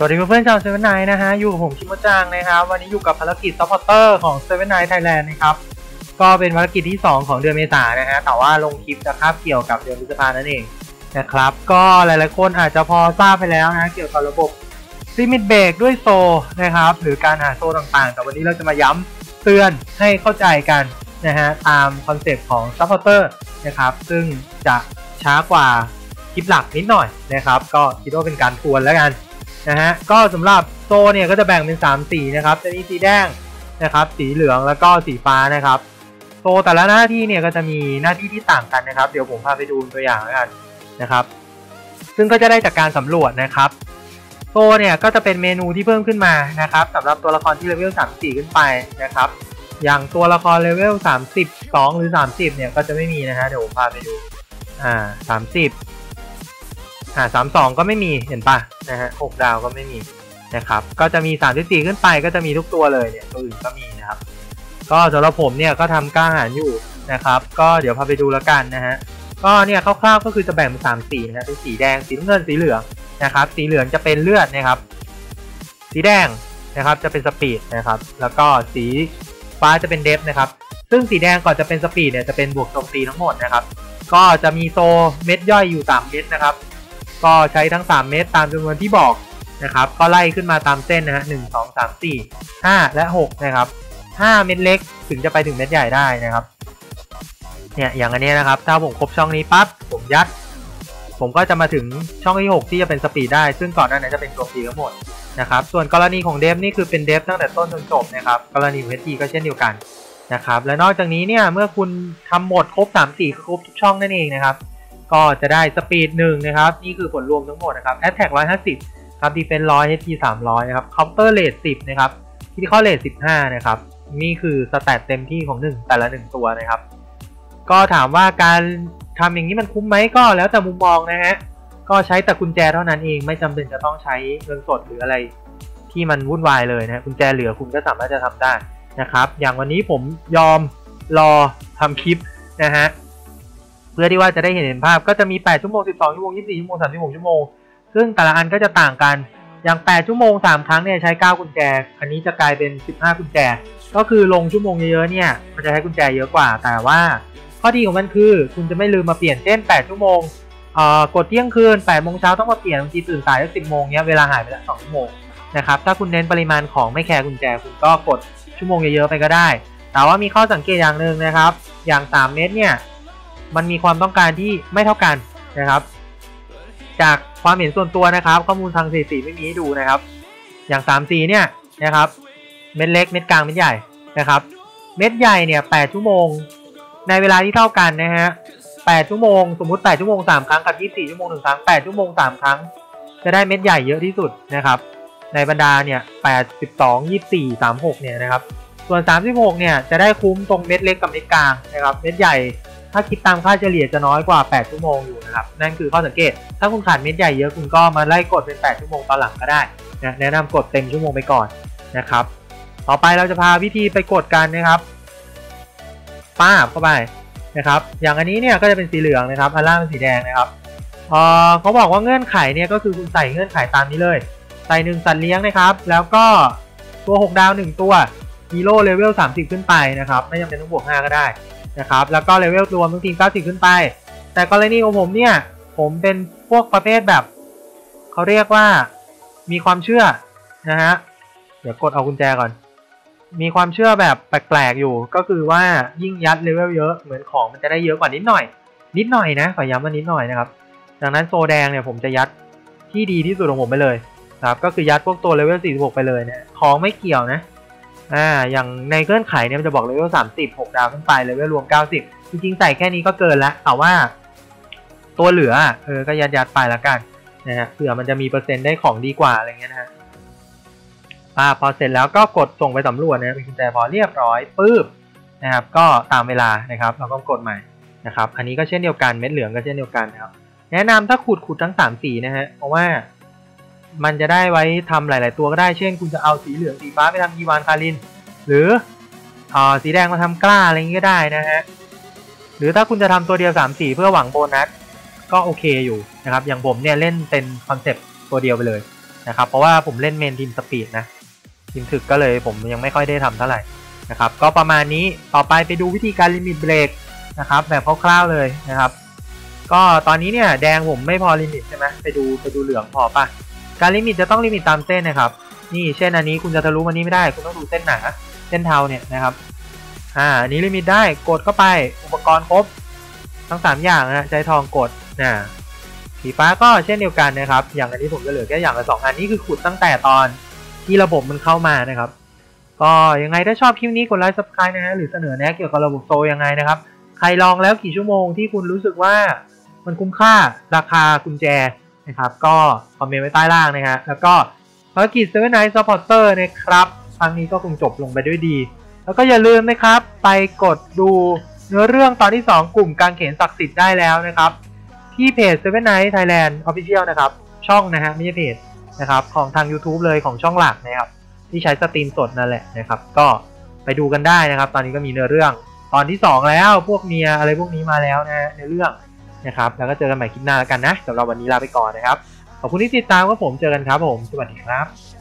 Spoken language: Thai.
สวัสดีเพื่อนๆชาวเซเว่นไนนะฮะ อยู่กับผมชิมจังนะครับ วันนี้อยู่กับภารกิจซัพพอร์เตอร์ของเซเว่นไนไทยแลนด์นะครับ ก็เป็นภารกิจที่ 2 ของเดือนเมษายนนะฮะ แต่ว่าลงคลิปจะคาบเกี่ยวกับเดือนพฤษภานั่นเองนะครับ ก็หลายๆคนอาจจะพอทราบไปแล้วนะ เกี่ยวกับระบบซิมิตเบรกด้วยโซนะครับ หรือการหาโซต่างๆ แต่วันนี้เราจะมาย้ำเตือนให้เข้าใจกันนะฮะ ตามคอนเซปต์ของซัพพอร์เตอร์นะครับ ซึ่งจะช้ากว่าคลิปหลักนิดหน่อยนะครับ ก็คิดว่าเป็นการทวนแล้วกัน นะฮะก็สำหรับโซเนี่ยก็จะแบ่งเป็น 3 สีนะครับจะมีสีแดงนะครับ สีเหลืองแล้วก็สีฟ้านะครับโซแต่ละหน้าที่เนี่ยก็จะมีหน้าที่ที่ต่างกันนะครับ เดี๋ยวผมพาไปดูตัวอย่างแล้วกันนะครับ ซึ่งก็จะได้จากการสำรวจนะครับโซเนี่ยก็จะเป็นเมนูที่เพิ่มขึ้นมานะครับสำหรับตัวละครที่เลเวล34 ขึ้นไปนะครับ อย่างตัวละครเลเวล32 หรือ 30 เนี่ยก็จะไม่มีนะฮะเดี๋ยวผมพาไปดูอ่า30 อ่าสามสองก็ไม่มีเห็นปะนะฮะหกดาวก็ไม่มีนะครับ ก็จะมีสามสี่ขึ้นไปก็จะมีทุกตัวเลยเนี่ยตัวอื่นก็มีนะครับ ก็สำหรับผมเนี่ยก็ทำกล้าหารอยู่นะครับ ก็เดี๋ยวพาไปดูแล้วกันนะฮะก็เนี่ยคร่าวๆก็คือจะแบ่งเป็นสามสีนะฮะเป็นสีแดงสีน้ำเงินสีเหลืองนะครับ สีเหลืองจะเป็นเลือดนะครับ สีแดงนะครับจะเป็นสปีดนะครับ แล้วก็สีฟ้าจะเป็นเดฟนะครับ ซึ่งสีแดงก่อนจะเป็นสปีดเนี่ยจะเป็นบวกโจมตีทั้งหมดนะครับ ก็จะมีโซเม็ดย่อยอยู่3เม็ดนะครับ ก็ใช้ทั้ง 3 เม็ดตามจำนวนที่บอกนะครับ ก็ไล่ขึ้นมาตามเส้นนะฮะหนึ่งสองสามสี่ห้าและหกนะครับห้าเม็ดเล็กถึงจะไปถึงเม็ดใหญ่ได้นะครับ เนี่ยอย่างอันนี้นะครับ ถ้าผมครบช่องนี้ปั๊บผมยัด ผมก็จะมาถึงช่องที่ 6 ที่จะเป็นสปีดได้ ซึ่งก่อนหน้านั้นจะเป็นตัวปีทั้งหมดนะครับ ส่วนกรณีของเดฟนี่คือเป็นเดฟตั้งแต่ต้นจนจบนะครับ กรณีของเฮทีก็เช่นเดียวกันนะครับ และนอกจากนี้เนี่ยเมื่อคุณทำหมดครบ3 4ครบทุกช่องนั่นเองนะครับ ก็จะได้สปีดหนึ่งนะครับ นี่คือผลรวมทั้งหมดนะครับแอตแทกร้อยห้าสิบครับดีเฟนร้อยเอทีสามร้อยนะครับเคาน์เตอร์เลทสิบนะครับที่ข้อเลทสิบห้านะครับ นี่คือสแตทเต็มที่ของหนึ่งแต่ละหนึ่งตัวนะครับ ก็ถามว่าการทำอย่างนี้มันคุ้มไหมก็แล้วแต่มุมมองนะฮะ ก็ใช้แต่กุญแจเท่านั้นเองไม่จำเป็นจะต้องใช้เงินสดหรืออะไรที่มันวุ่นวายเลยนะกุญแจเหลือคุณก็สามารถจะทำได้นะครับ อย่างวันนี้ผมยอมรอทำคลิปนะฮะ พื่อที่ว่าจะได้เห็นเห็นภาพก็จะมี 8 ชั่วโมง 12 ชั่วโมง 24 ชั่วโมง 36 ชั่วโมง ซึ่งแต่ละอันก็จะต่างกัน อย่าง 8 ชั่วโมง 3 ครั้งเนี่ยใช้ 9 กุญแจ อันนี้จะกลายเป็น 15 กุญแจ ก็คือลงชั่วโมงเยอะๆ เนี่ยมันจะใช้กุญแจเยอะกว่า แต่ว่า ข้อดีของมันคือ คุณจะไม่ลืมมาเปลี่ยนเช่น 8 ชั่วโมงเอ่อกดเที่ยงคืน 8 โมงเช้าต้องมาเปลี่ยนบางทีตื่นสายแล้ว10 โมงเนี้ยเวลาหายไปละ2ชั่วโมงนะครับถ้าคุณเน้นปริมาณของไม่แคร์กุญแจคุณก็กดชั่วโมงเยอะๆไปก็ได้ แต่ว่ามีข้อสังเกตอย่างหนึ่งนะครับ อย่าง 3 เมตรเนี่ย มันมีความต้องการที่ไม่เท่ากันนะครับ จากความเห็นส่วนตัวนะครับ ข้อมูลทางสถิติไม่มีให้ดูนะครับ อย่าง3 4เนี่ยนะครับเม็ดเล็กเม็ดกลางเม็ดใหญ่นะครับ เม็ดใหญ่เนี่ย8ชั่วโมง ในเวลาที่เท่ากันนะฮะ8ชั่วโมงสมมุติ 8 ชั่วโมง 3 ครั้งกับ 24 ชั่วโมง1ครั้ง 8 ชั่วโมง 3 ครั้ง จะได้เม็ดใหญ่เยอะที่สุดนะครับ ในบรรดาเนี่ย8 12 24 36 เนี่ยนะครับ ส่วน 36 เนี่ยจะได้คุ้มตรงเม็ดเล็กกับเม็ดกลางนะครับ เม็ดใหญ่ ถ้าคิดตามค่าเฉลี่ยจะน้อยกว่า 8 ชั่วโมงอยู่นะครับ นั่นคือข้อสังเกต ถ้าคุณขาดเม็ดใหญ่เยอะคุณก็มาไล่กดเป็น 8 ชั่วโมงตอนหลังก็ได้นะแนะนำกดเต็มชั่วโมงไปก่อนนะครับ ต่อไปเราจะพาวิธีไปกดกันนะครับป้าบเข้าไปนะครับ อย่างอันนี้เนี่ยก็จะเป็นสีเหลืองนะครับอันล่างเป็นสีแดงนะครับเเขาบอกว่าเงื่อนไขเนี่ยก็คือคุณใส่เงื่อนไขตามนี้เลย ใส่หนึ่งสัตว์เลี้ยงนะครับ แล้วก็ตัว 6 ดาว 1 ตัวฮีโร่เลเวล30 ขึ้นไปนะครับ ไม่จำเป็นต้องบวก 5 ก็ได้ นะครับแล้วก็เลเวลรวมทั้งทีม90 ขึ้นไป แต่กรณีของผมเนี่ย ผมเป็นพวกประเภทแบบเขาเรียกว่ามีความเชื่อนะฮะเดี๋ยวกดเอากุญแจก่อน มีความเชื่อแบบแปลกๆอยู่ ก็คือว่ายิ่งยัดเลเวลเยอะเหมือนของมันจะได้เยอะกว่านิดหน่อย นิดหน่อยนะขอย้ำว่านิดหน่อยนะครับดังนั้นโซแดงเนี่ยผมจะยัดที่ดีที่สุดของผมไปเลยครับก็คือยัดพวกตัวเลเวล46 ไปเลยเนี่ยของไม่เกี่ยวนะ อ่าอย่างในเงื่อนไขเนี่ยมันจะบอกเลเวล30 6ดาวขึ้นไปเลเวลรวม90จริงๆใส่แค่นี้ก็เกินแล้วแต่ว่า ตัวเหลือเออก็ยัดยัดไปล้วกันนะฮะเผื่อมันจะมีเปอร์เซ็นต์ได้ของดีกว่าอะไรเงี้ยนะฮะอ่าพอเสร็จแล้วก็กดส่งไปสำรวจนะเป็นกุญแจพอเรียบร้อยปึ๊บนะครับก็ตามเวลานะครับเราก็กดใหม่นะครับอันนี้ก็เช่นเดียวกันเม็ดเหลืองก็เช่นเดียวกันนะครับแนะนำถ้าขุดขุดทั้ง3สีนะฮะเพราะว่า มันจะได้ไว้ทำหลาย ๆ ตัวก็ได้เช่น คุณจะเอาสีเหลืองสีฟ้าไปทำยีวานคาริน หรืออ่าสีแดงมาทำกล้าอะไรอย่างนี้ก็ได้นะฮะหรือถ้าคุณจะทำตัวเดียว3สีเพื่อหวังโบนัสก็โอเคอยู่นะครับอย่างผมเนี่ยเล่นเป็นคอนเซปต์ตัวเดียวไปเลยนะครับเพราะว่าผมเล่นเมนทีมสปีดนะทีมถึกก็เลยผมยังไม่ค่อยได้ทำเท่าไหร่นะครับก็ประมาณนี้ต่อไปไปดูวิธีการลิมิตเบรกนะครับแบบคร่าวๆเลยนะครับ ก็ตอนนี้เนี่ยแดงผมไม่พอลิมิตใช่ไหมไปดูไปดูเหลืองพอป่ะ การลิมิตจะต้องลิมิตตามเส้นนะครับ นี่เช่นอันนี้คุณจะทะลุมันนี้ไม่ได้ คุณต้องดูเส้นหนาเส้นเทาเนี่ยนะครับ อ่า อันนี้ลิมิตได้ กดเข้าไป อุปกรณ์ครบ ทั้ง 3 อย่างนะใจทองกดนะสีฟ้าก็เช่นเดียวกันนะครับ อย่างอันนี้ผมจะเหลือแค่อย่างละสองอันนี้คือขุดตั้งแต่ตอนที่ระบบมันเข้ามานะครับ ก็ยังไงถ้าชอบคลิปนี้กดไลค์ subscribe นะฮะหรือเสนอแนะเกี่ยวกับระบบโซยังไงนะครับ ใครลองแล้วกี่ชั่วโมงที่คุณรู้สึกว่ามันคุ้มค่าราคากุญแจ นะครับก็คอมเมนต์ไว้ใต้ล่างนะฮะแล้วก็ภารกิจ Seven Night Supporter นะครับครั้งนี้ก็คงจบลงไปด้วยดี แล้วก็อย่าลืมนะครับไปกดดูเนื้อเรื่องตอนที่ 2 กลุ่มการเขียนศักดิ์สิทธิ์ได้แล้วนะครับ ที่เพจ Seven Night Thailand Official นะครับ ช่องนะฮะไม่ใช่เพจนะครับของทาง YouTube เลยของช่องหลักนะครับที่ใช้สตรีมสดนั่นแหละนะครับ ก็ไปดูกันได้นะครับ ตอนนี้ก็มีเนื้อเรื่อง ตอนที่ 2 แล้วพวกเมียอะไรพวกนี้มาแล้วนะในเรื่อง นะครับ แล้วก็เจอกันใหม่คลิปหน้าแล้วกันนะสำหรับวันนี้ลาไปก่อนนะครับ ขอบคุณที่ติดตามครับผม เจอกันครับผม สวัสดีครับ